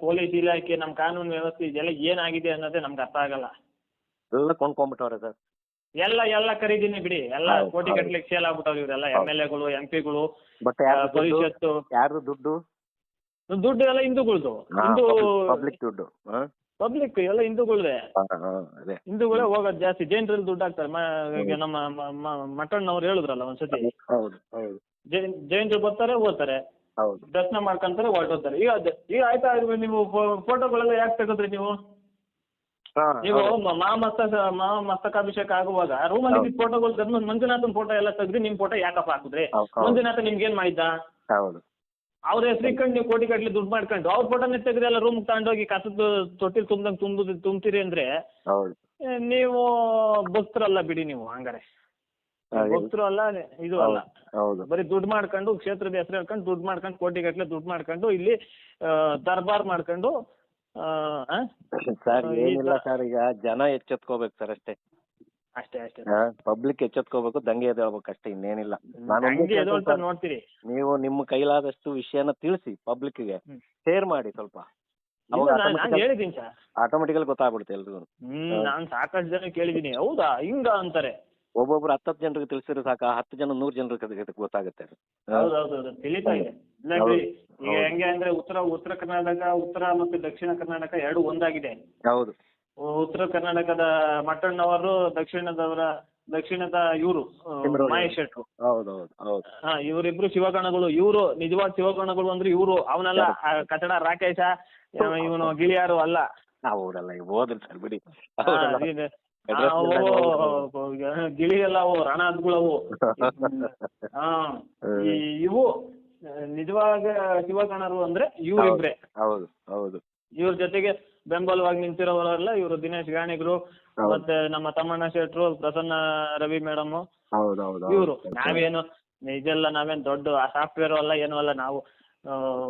ಪೊಲೀಸ್ ಇಲಾಖೆ ನಮ್ ಕಾನೂನು ವ್ಯವಸ್ಥೆ ಇದೆಲ್ಲ ಏನಾಗಿದೆ ಅನ್ನೋದೇ ನಮ್ಗೆ ಅರ್ಥ ಆಗಲ್ಲ. ಎಲ್ಲ ಕೊಂಡ್ಕೊಂಡ್ಬಿಟ್ಟವ್ರೆ ಸರ್. ಎಲ್ಲ ಎಲ್ಲ ಕರೀದಿನಿ ಬಿಡಿ. ಎಲ್ಲ ಹೌದು, ಕೋಟಿ ಹೌದು. ಗಟ್ಟಲೆ ಸೇಲ್ ಆಗ್ಬಿಟ್ಟವ್ ಇವರೆಲ್ಲ ಎಂ ಎಲ್ ಎಗಳು ಎಂ ಪಿಗಳು ಬಟ್ ಯಾರು ದುಡ್ಡು ಭವಿಷ್ಯತ್ತು. ಯಾರ್ದು ದುಡ್ಡು? ದುಡ್ಡು ಎಲ್ಲ ಹಿಂದೂಗಳ್ದು. ಹಿಂದೂ ಪಬ್ಲಿಕ್ ದುಡ್ಡು. ಹಾ? ಪಬ್ಲಿಕ್ ಎಲ್ಲ ಹಿಂದೂಗಳ್ದೆ. ಹಾ, ಹಾ, ಅದೇ. ಹಿಂದೂಗಳೇ ಹೋಗೋದು ಜಾಸ್ತಿ. ಜೈನರಲ್ಲಿ ದುಡ್ಡು ಹಾಕ್ತಾರೆ. ಮ- ಈಗ ನಮ್ಮ ಮ- ಮ- ಮಠಣ್ಣವ್ರು ಹೇಳಿದ್ರಲ್ಲ ಒಂದ್ಸತಿ? ಹೌದು ಹೌದು ಜೈನ್ ಜೈನರು ಬರ್ತಾರೆ ಓದ್ತಾರೆ ಹೌದು. ದರ್ಶನ ಮಾಡ್ಕೊಂತಾರೆ ಹೊರಟೋಗ್ತಾರೆ. ಈಗ ಅದ್- ಈಗ ಆಯ್ತಾ ನೀವು ಫೋಟೋಗಳೆಲ್ಲ ಯಾಕೆ ತೆಗೆದ್ರಿ ನೀವು? ನೀವು ಮಹಾಮಸ್ತಕ ಮಹಾಮಸ್ತಕಾಭಿಷೇಕ ಆಗುವಾಗ ರೂಮಲ್ಲಿ ಅಲ್ಲಿ ಫೋಟೋಗಳು ತೆಗೆದು ಮಂಜುನಾಥನ್ ಫೋಟೋ ಎಲ್ಲ ತೆಗೆದು ನಿಮ್ ಫೋಟೋ ಯಾಕಪ್ಪ ಹಾಕಿದ್ರಿ. ಮಂಜುನಾಥ ನಿಮ್ಗೆ ಏನ್ ಮಾಡಿದ್ದ ಹೌದು. ಅವ್ರ ಹೆಸರು ಇಟ್ಕೊಂಡು ನೀವು ಕೋಟಿ ಕಟ್ಲಿ ದುಡ್ಡು ಮಾಡ್ಕೊಂಡು ಅವ್ರ ಫೋಟೋನೇ ಎಲ್ಲ ರೂಮ್ ತಗೊಂಡೋಗಿ ಕಸದ ತೊಟ್ಟಿಲ್ ತುಂಬ್ದಂಗ್ ತುಂಬುದು ತುಂಬ್ತೀರಿ ಅಂದ್ರೆ ನೀವು ಭಕ್ತರಲ್ಲ ಬಿಡಿ ನೀವು ಹಂಗಾರೆ. ಭಕ್ತರು ಅಲ್ಲ ಇದು ಅಲ್ಲ. ಹೌದು ಬರೀ ದುಡ್ಡು ಮಾಡ್ಕೊಂಡು ಕ್ಷೇತ್ರದ ಹೆಸರು ಹೇಳ್ಕೊಂಡು ದುಡ್ಡು ಮಾಡ್ಕೊಂಡು ಕೋಟಿ ಗಟ್ಟಲೆ ದುಡ್ಡು ಮಾಡ್ಕೊಂಡು ಇಲ್ಲಿ ದರ್ಬಾರ್ ಮಾಡ್ಕೊಂಡು? [LAUGHS] ಸರ್ ಏನಿಲ್ಲ ಸರ್ ಈಗ ಜನ ಎಚ್ಚೆತ್ಕೋಬೇಕು ಸರ್ ಅಷ್ಟೇ. ಅಷ್ಟೇ ಅಷ್ಟೇ. ಪಬ್ಲಿಕ್ ಎಚ್ಚೆತ್ಕೋಬೇಕು ದಂಗೆ ಎದ್ದೇಳ್ಬೇಕು ಅಷ್ಟೇ ಇನ್ನೇನಿಲ್ಲ. ಹಂಗೆ ಅಂತ ನೋಡ್ತೀರಿ. ನೀವು ನಿಮ್ಮ ಕೈಲಾದಷ್ಟು ವಿಷಯನ ತಿಳಿಸಿ ಪಬ್ಲಿಕ್ಗೆ ಗೆ. ಶೇರ್ ಮಾಡಿ ಸ್ವಲ್ಪ. ಇಲ್ಲ, ನಾನ್- ನಾನ್ ಹೇಳಿದೀನಿ ಸರ್. ಗೊತ್ತಾಗ್ಬಿಡುತ್ತೆ ಎಲ್ರಿಗೂ ಹ್ಮ್ ನಾನ್ ಸಾಕಷ್ಟು ಜನ ಕೇಳಿದೀನಿ ಹೌದಾ? ಹಿಂಗ ಅಂತಾರೆ. ಒಬ್ಬೊಬ್ರು ಹತ್ತತ್ತು ಜನರಿಗೆ ತಿಳಿಸಿದ್ರೆ ಸಾಕು. ಆ ಹತ್ತು ಜನ ನೂರು ಜನರಿಗೆ ಗೊತ್ತಾಗುತ್ತೆ. ಹೌದೌದು ತಿಳಿತಾ ಇದೆ. ಇಲ್ಲ ಬಿಡಿ. ಈಗ ಹೆಂಗೆ ಅಂದ್ರೆ ಉತ್ತರ ಉತ್ತರ ಕರ್ನಾಟಕ ಉತ್ತರ ಮತ್ತು ದಕ್ಷಿಣ ಕರ್ನಾಟಕ ಎರಡು ಒಂದಾಗಿದೆ. ಹೌದು. ಉತ್ತರ ಕರ್ನಾಟಕದ ಮಟ್ಟಣ್ಣವರು ದಕ್ಷಿಣದವರ ದಕ್ಷಿಣದ ಇವರು. ಮಹೇಶ್ ಶೆಟ್ರು. ಹೌದು ಹೌದು ಹೌದು. ಹಾ ಇವರಿಬ್ರು ಶಿವಗಣಗಳು. ಇವರು ನಿಜವಾದ ಶಿವಗಣಗಳು ಅಂದ್ರೆ ಇವರು. ಅವನಲ್ಲ ಕಟ್ಟಡ ರಾಕೇಶ ಇವನು ಗಿಳಿಯಾರು ಅಲ್ಲ. ಅವರೆಲ್ಲ ಹೋದ್ರಿ ಸರ್ ಬಿಡಿ. ಎಲ್ಲ ಅವು-. ಅವು ಅವು ಹಾ. ಇವು ನಿಜವಾಗ ಶಿವಕಣರು ಅಂದ್ರೆ ಇವ್ರಿಬ್ರೆ. ಹೌದು ಹೌದು. ಇವ್ರ ಜೊತೆಗೆ ಬೆಂಬಲವಾಗಿ ನಿಂತಿರೋರೆಲ್ಲ ಇವರು ದಿನೇಶ್ ಗಾಣಿಗರು ಮತ್ತೆ ನಮ್ಮ ತಮ್ಮಣ್ಣ ಶೆಟ್ರು ಪ್ರಸನ್ನ ರವಿ ಮೇಡಮ್. ಇವರು. ನಾವೇನು ಇದೆಲ್ಲ ನಾವೇನ್ ದೊಡ್ಡ ಸಾಫ್ಟ್ವೇರ್ ಅಲ್ಲ ಏನು ಅಲ್ಲ ನಾವು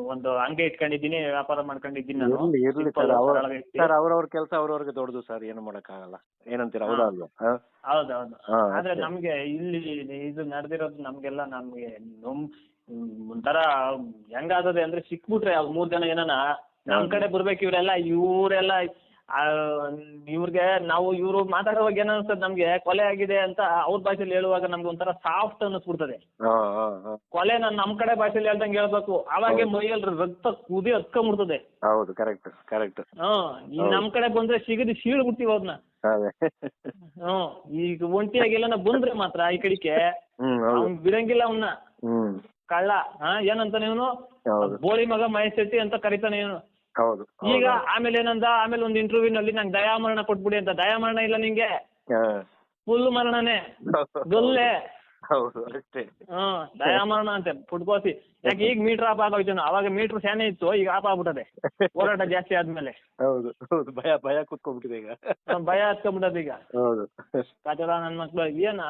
ಒಂದು ಅಂಗಡಿ ಇಟ್ಕೊಂಡಿದ್ದೀನಿ ವ್ಯಾಪಾರ ಮಾಡ್ಕೊಂಡಿದ್ದೀನಿ ನಾನು. ಇರ್ಲಿ ಇರ್ಲಿ Simple, ಸರ್ ಅವ್ರ ಅವ್ರವ್ರ ಕೆಲಸ ಅವ್ರವ್ರಿಗೆ ದೊಡ್ಡದು ಸರ್ ಏನು ಮಾಡಕ್ಕಾಗಲ್ಲ. ಏನಂತೀರ ಹೌದಾ ಅಲ್ವಾ? ಹಾ? ಹೌದೌದು. ಹಾ, ಆದ್ರೆ ಅಷ್ಟೇ. ನಮ್ಗೆ ಇಲ್ಲಿ ಇದು ನಡೆದಿರೋದು ನಮ್ಗೆಲ್ಲ ನಮ್ಗೆ ನಮ್ ಒಂಥರ ಹೆಂಗಾದದೆ ಅಂದ್ರೆ ಸಿಕ್ಬಿಟ್ರೆ ಅವ್ರು ಮೂರ್ ಜನ ಏನನ ನಮ್ ಕಡೆ ಬರ್ಬೇಕು ಇವರೆಲ್ಲ ಇವರೆಲ್ಲ ಇವ್ರಿಗೆ ನಾವು ಇವ್ರು ಮಾತಾಡುವಾಗ ಏನ್ ಅನ್ಸ್ತದೆ ನಮ್ಗೆ ಕೊಲೆ ಆಗಿದೆ ಅಂತ ಅವ್ರ ಭಾಷೆಲಿ ಹೇಳುವಾಗ ನಮ್ಗೆ ಒಂಥರ ಸಾಫ್ಟ್ ಅನ್ನಿಸ್ಬಿಡ್ತದೆ. ಕೊಲೆ ನಾನು ನಮ್ ಕಡೆ ಭಾಷೆಲಿ ಹೇಳ್ದಂಗೆ ಹೇಳ್ಬೇಕು. ಅವಾಗೆ ಮೈಯಲ್ಲಿ ರಕ್ತ ಕುದಿ ಹತ್ಕೊಂಡ್ಬಿಡ್ತದೆ ಹೌದು ಕರೆಕ್ಟ್ ಕರೆಕ್ಟ್ ಹಾ ಈ ನಮ್ ಕಡೆ ಬಂದ್ರೆ ಸಿಗದಿ ಸೀಳ್ಬಿಡ್ತೀವಿ ಅವ್ರನ್ನ ಅದೇ. ಹ್ಮ್ ಈಗ ಒಂಟಿಯಾಗೆಲ್ಲ ಬಂದ್ರೆ ಮಾತ್ರ ಈ ಕಡಿಕೆ ಹ್ಮ್ ಅವ್ನ್ ಬಿಡಂಗಿಲ್ಲ ಅವನ್ನ ಕಳ್ಳ ಹಾ ಏನಂತಾನೆ ಇವನು? ಹೌದು. ಬೋಳಿ ಮಗ ಮಹೇಶ್ ಶೆಟ್ಟಿ ಅಂತ ಕರಿತಾನೆ ಇವನು. ಹೌದು ಈಗ ಆಮೇಲೆ ಏನಂದ ಆಮೇಲೆ ಒಂದು ಇಂಟರ್ವ್ಯೂ ನಲ್ಲಿ ನಂಗೆ ದಯಾಮರಣ ಕೊಟ್ಬಿಡಿ ಅಂತ. ದಯಾಮರಣ ಇಲ್ಲ ನಿಂಗೆ. ಫುಲ್ ಮರಣನೇ. ಗಲ್ಲೆ. ಹೌದು ಅಷ್ಟೇ. ಹಾ ದಯಾಮರಣ ಅಂತೆ ಫುಟ್ಕೋಸಿ ಯಾಕೆ ಈಗ ಮೀಟರ್ ಆಫ್ ಆಗೋಯ್ತು ಅವಾಗ ಮೀಟರ್ ಸೇನೆ ಇತ್ತು ಈಗ ಆಫ್ ಆಗ್ಬಿಟ್ಟದೆ. ಹೋರಾಟ ಜಾಸ್ತಿ ಆದ್ಮೇಲೆ. ಹೌದು ಹೌದು. ಭಯ ಭಯ ಕುತ್ಕೊಂಡ್ಬಿಟ್ಟಿದೆ ಈಗ. ಭಯ ಹತ್ಕೊಂಡ್ಬಿಟ್ಟದ ಈಗ. ಹೌದು. ಕಾಚಲ ನನ್ ಮಕ್ಳು ಏನ್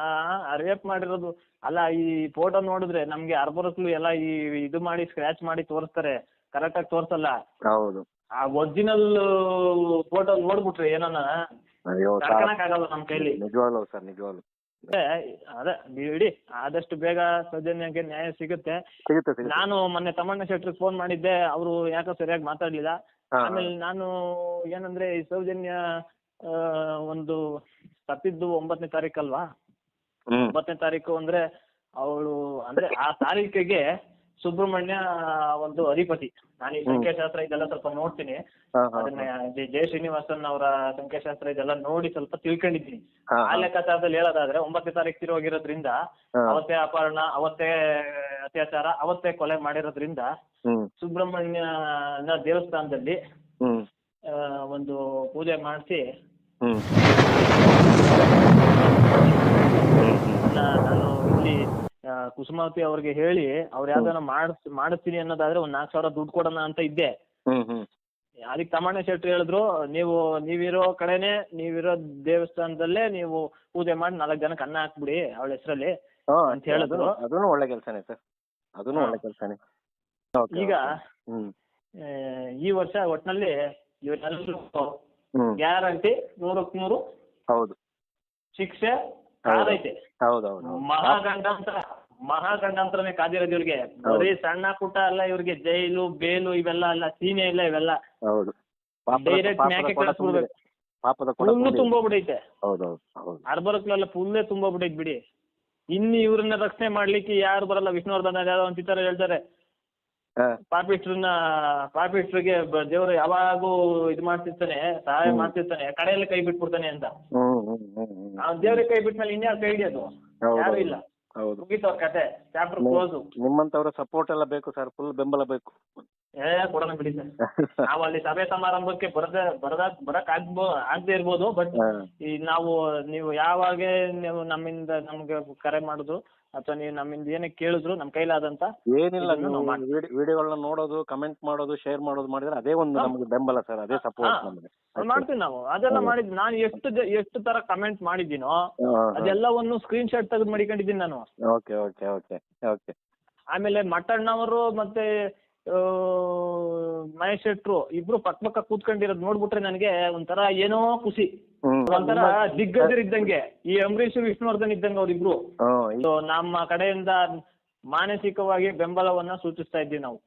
ರೇಪ್ ಮಾಡಿರೋದು? ಅಲ್ಲ ಈ ಫೋಟೋ ನೋಡಿದ್ರೆ ನಮ್ಗೆ ಅರ್ಬರಕ್ಲು ಎಲ್ಲ ಈ ಇದು ಮಾಡಿ ಸ್ಕ್ರಾಚ್ ಮಾಡಿ ತೋರಿಸ್ತಾರೆ. ಕರೆಕ್ಟ್ ಆಗಿ ತೋರ್ಸಲ್ಲ. ಹೌದು. ಆ ಒರಿಜಿನಲ್ ಫೋಟೋ ನೋಡ್ಬಿಟ್ರೆ ಏನನ ಅಯ್ಯೋ ಆಗಲ್ಲ ನಮ್ ಕೈಲಿ. ನಿಜವಾಗ್ಲೂ ಸರ್ ನಿಜವಾಗ್ಲು. ಅದೇ ಬಿಡಿ ಆದಷ್ಟು ಬೇಗ ಸೌಜನ್ಯಕ್ಕೆ ನ್ಯಾಯ ಸಿಗುತ್ತೆ. ಸಿಗುತ್ತೆ ಸಿಗುತ್ತೆ. ನಾನು ಮೊನ್ನೆ ತಮ್ಮಣ್ಣ ಶೆಟ್ರಿಗೆ ಫೋನ್ ಮಾಡಿದ್ದೆ ಅವರು ಯಾಕೋ ಸರಿಯಾಗಿ ಮಾತಾಡ್ಲಿಲ್ಲ. ಆಮೇಲೆ ನಾನು ಏನಂದ್ರೆ ಈ ಸೌಜನ್ಯ ಆ, ಒಂದು ತಪ್ಪಿದ್ದು ಒಂಬತ್ತನೇ ತಾರೀಕಲ್ವಾ? ಅಲ್ವಾ ಒಂಬತ್ತನೇ ತಾರೀಕು ಅಂದ್ರೆ ಅವಳು ಅಂದ್ರೆ ಆ ತಾರೀಕಿಗೆ ಸುಬ್ರಹ್ಮಣ್ಯ ಒಂದು ಅಧಿಪತಿ. ನಾನು ಈ. ಸಂಖ್ಯಾಶಾಸ್ತ್ರ ಇದೆಲ್ಲ ಸ್ವಲ್ಪ ನೋಡ್ತೀನಿ. ಅದನ್ನ ಜಯ ಜೆ ಶ್ರೀನಿವಾಸನ್ ಅವರ ಸಂಖ್ಯಾಶಾಸ್ತ್ರ ಇದೆಲ್ಲ ನೋಡಿ ಸ್ವಲ್ಪ ತಿಳ್ಕೊಂಡಿದ್ದೀನಿ. ಹಾ, ಆ ಲೆಕ್ಕಾಚಾರದಲ್ಲಿ ಹೇಳೋದಾದ್ರೆ ಒಂಬತ್ತನೇ ತಾರೀಕು ತಿರೋಗಿರೋದ್ರಿಂದ ಹಾ. ಅವತ್ತೇ ಅಪಹರಣ ಅವತ್ತೇ ಅತ್ಯಾಚಾರ ಅವತ್ತೇ ಕೊಲೆ ಮಾಡಿರೋದ್ರಿಂದ ಹ್ಮ್. ಸುಬ್ರಹ್ಮಣ್ಯನ ದೇವಸ್ಥಾನದಲ್ಲಿ ಹ್ಮ್. ಆ, ಒಂದು ಪೂಜೆ ಮಾಡಿಸಿ ಹ್ಮ್. ನಾನು ಇಲ್ಲಿ ಕುಸುಮಾವತಿ ಅವ್ರಿಗೆ ಹೇಳಿ ಅವ್ರು ಯಾವ್ದಾನ ಮಾಡಿಸ್ ಮಾಡಿಸ್ತೀನಿ ಅನ್ನೋದಾದ್ರೆ ಒಂದ್ ನಾಲ್ಕು ಸಾವಿರ ದುಡ್ಡು ಕೊಡೋಣ ಅಂತ ಇದ್ದೆ. ಹ್ಮ್ ಹ್ಮ್. ಅದಕ್ಕೆ ತಮ್ಮಣ್ಣ ಶೆಟ್ಟರು ಹೇಳಿದ್ರು ನೀವು ನೀವಿರೋ ಕಡೆನೆ ನೀವಿರೋ ದೇವಸ್ಥಾನದಲ್ಲೇ ನೀವು ಪೂಜೆ ಮಾಡಿ ನಾಲ್ಕು ಜನಕ್ಕೆ ಅನ್ನ ಹಾಕ್ಬಿಡಿ ಅವಳ ಹೆಸರಲ್ಲಿ ಹಾ, ಅಂತ ಹೇಳಿದ್ರು. ಅದನ್ನು ಅದೂನು ಒಳ್ಳೆ ಕೆಲಸನೇ ಸರ್. ಅದೂನು ಒಳ್ಳೆ ಕೆಲಸನೇ. ಈಗ ಹ್ಮ್. ಆ, ಈ ವರ್ಷ ಒಟ್ನಲ್ಲಿ ಇವರೆಲ್ಲರೂ ಹ್ಮ್. ಗ್ಯಾರಂಟಿ ನೂರಕ್ ನೂರು ಹೌದು. ಶಿಕ್ಷೆ ಹೌದು. ಅಂತ. ಮಹಾಗಂಡಾಂತರ ಮಹಾಗಂಡಾಂತರನೇ ಕಾದಿರೋದು ಇವ್ರಿಗೆ ಬರೀ ಸಣ್ಣ ಪುಟ್ಟ ಅಲ್ಲ ಇವ್ರಿಗೆ ಜೈಲು ಬೇಲು ಇವೆಲ್ಲ ಅಲ್ಲ ಸೀನೆ ಇಲ್ಲ ಇವೆಲ್ಲ. ಹೌದು. ಡೈರೆಕ್ಟ್ ಮ್ಯಾಕೆ ಕಳಿಸ್ಬಿಡ್ಬೇಕು. ಪಾಪದ ಫುಲ್ಲು ಅರ್ಬರಕ್ಲೆಲ್ಲ ಫುಲ್ಲೇ ತುಂಬೋಗ್ಬಿಟ್ಟೈತೆ ಬಿಡಿ. ಇನ್ನು ಇವ್ರನ್ನ ರಕ್ಷಣೆ ಮಾಡ್ಲಿಕ್ಕೆ ಯಾರು ಬರಲ್ಲ? ವಿಷ್ಣುವರ್ಧನ್ ಯಾವ್ದೋ ಅಂತ ಈ ತರ ಹೇಳ್ತಾರೆ. ಹಾ. ಪಾಪಿಸ್ಟ್ರನ್ನ ಪಾಪಿಸ್ಟ್ರಿಗೆ ದೇವರು ಯಾವಾಗೂ ಇದು ಮಾಡ್ತಿರ್ತಾನೆ ಸಹಾಯ. ಮಾಡ್ತಿರ್ತಾನೆ ಕಡೆಯಲ್ಲಿ ಕೈ ಬಿಟ್ಬಿಡ್ತಾನೆ ಅಂತ. ದೇವ್ರಿಗೆ ಕೈ ಬಿಟ್ಮೇಲೆ ಇನ್ಯಾರು ಕೈ ಹಿಡಿಯೋದು. ಯಾರು. ಇಲ್ಲ. ಹೌದು. ಮುಗೀತವ್ರ ಕತೆ. ಚಾಪ್ಟರ್ ಕ್ಲೋಸ್ ನಿಮ್ಮಂತವ್ರ ಸಪೋರ್ಟ್ ಎಲ್ಲ ಬೇಕು ಸರ್ ಫುಲ್ ಬೆಂಬಲ ಬೇಕು. ಏ ಕೊಡೋಣ ಬಿಡಿ ಸರ್ [LAUGHS] ನಾವು ಅಲ್ಲಿ ಸಭೆ ಸಮಾರಂಭಕ್ಕೆ ಬರದ ಬರದ ಬರಕ್ ಆಗ್ಬೋ ಆಗದೆ ಇರ್ಬೋದು ಬಟ್ ಈ ನಾವು ನೀವು ಯಾವಾಗ ನೀವು ನಮ್ಮಿಂದ ನಮ್ಗೆ ಕರೆ ಮಾಡುದು ಅಥವಾ ನೀವು ನಮ್ಮಿಂದ ಏನೇ ಕೇಳಿದ್ರು ನಮ್ಮ ಕೈಲಾದಂತ ಏನಿಲ್ಲ ಇದನ್ನು ನಾವು ಮಾಡ್ತೀವಿ. ನೀವು ವಿಡಿಯೋಗಳನ್ನ ನೋಡೋದು ಕಮೆಂಟ್ ಮಾಡೋದು ಶೇರ್ ಮಾಡೋದು ಮಾಡಿದ್ರೆ ಅದೇ ಒಂದು ಹಾ. ನಮಗೆ ಬೆಂಬಲ ಸರ್ ಅದೇ ಸಪೋರ್ಟ್. ನಮಗೆ ಅದ್ ಮಾಡ್ತೀವಿ ನಾವು ಅದೆಲ್ಲ ಮಾಡಿದ್ವಿ ಮಾಡಿದ್ ನಾನು ಎಷ್ಟು ಜ- ಎಷ್ಟು ತರ ಕಮೆಂಟ್ ಮಾಡಿದ್ದೀನೋ. ಅದೆಲ್ಲವನ್ನು ಸ್ಕ್ರೀನ್ ಶಾಟ್ ತೆಗೆದು ಮಡಿಕೊಂಡಿದ್ದೀನಿ ನಾನು ಓಕೆ ಓಕೆ ಓಕೆ ಓಕೆ ಆಮೇಲೆ ಮಟ್ಟಣ್ಣವರು ಮತ್ತೆ ಆ, ಮಹೇಶ್ ಶೆಟ್ರು ಇಬ್ರು ಪಕ್ಕ ಪಕ್ಕ ಕೂತ್ಕೊಂಡಿರೋದು ನೋಡ್ಬಿಟ್ರೆ ನನಗೆ ಒಂಥರ ಏನೋ ಖುಷಿ ಒಂಥರ ದಿಗ್ಗಜರು ಇದ್ದಂಗೆ. ಈ ಅಂಬರೀಶ್ ವಿಷ್ಣುವರ್ಧನ್ ಇದ್ದಂಗೆ ಅವ್ರಿಬ್ರು. ನಮ್ಮ ಕಡೆಯಿಂದ ಮಾನಸಿಕವಾಗಿ ಬೆಂಬಲವನ್ನ ಸೂಚಿಸ್ತಾ ಇದ್ದೀವಿ ನಾವು.